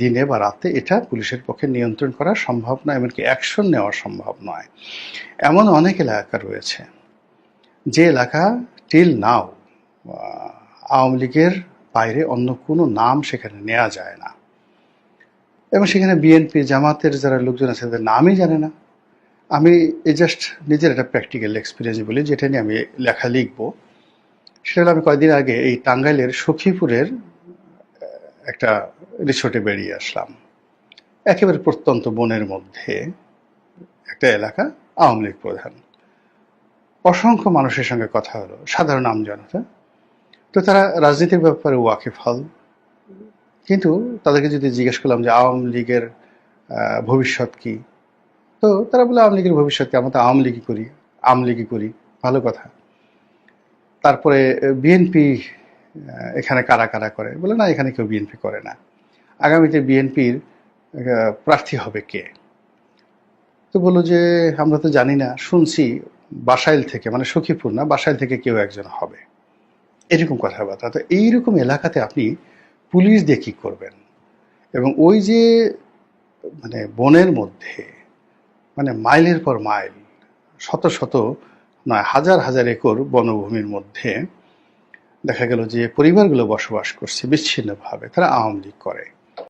দিনে বা রাতে এটা পুলিশের পক্ষে নিয়ন্ত্রণ করা সম্ভব নয়, এমনকি অ্যাকশন নেওয়া সম্ভব নয়। এমন অনেক এলাকা রয়েছে যে এলাকা টিল নাও আওয়ামী লীগের বাইরে অন্য কোনো নাম সেখানে নেওয়া যায় না। এবং সেখানে বিএনপি, জামাতের যারা লোকজন আছে, তাদের নামই জানে না। আমি জাস্ট নিজের একটা প্র্যাকটিক্যাল এক্সপিরিয়েন্স বলি, যেটা নিয়ে আমি লেখা লিখব। সেটা হলো আমি কয়েকদিন আগে এই টাঙ্গাইলের সখীপুরের একটা রিসোর্টে বেরিয়ে আসলাম। একেবারে প্রত্যন্ত বনের মধ্যে একটা এলাকা, আওয়ামী লীগ প্রধান। অসংখ্য মানুষের সঙ্গে কথা হলো, সাধারণ আমজনতা তো তারা রাজনীতির ব্যাপারে ওয়াকিফ হল। কিন্তু তাদেরকে যদি জিজ্ঞেস করলাম যে আওয়ামী লীগের ভবিষ্যৎ কি? তো তারা বলে আওয়ামী লীগের ভবিষ্যৎ কি? আমরা তো আওয়ামী লীগই করি আওয়ামী লীগই করি। ভালো কথা। তারপরে বিএনপি এখানে কারা কারা করে? বলে, না, এখানে কেউ বিএনপি করে না। আগামীতে বিএনপির প্রার্থী হবে কে? তো বলল যে, আমরা তো জানি না। শুনছি, বাসাইল থেকে মানে সখীপুর না, বাসাইল থেকে কেউ একজন হবে। এরকম কথাবার্তা। তো এইরকম এলাকাতে আপনি পুলিশ দিয়ে কী করবেন? এবং ওই যে মানে বনের মধ্যে মানে মাইলের পর মাইল, শত শত, নয়, হাজার হাজার একর বনভূমির মধ্যে দেখা গেল যে পরিবারগুলো বসবাস করছে বিচ্ছিন্নভাবে তারা আওয়ামী লীগ করে।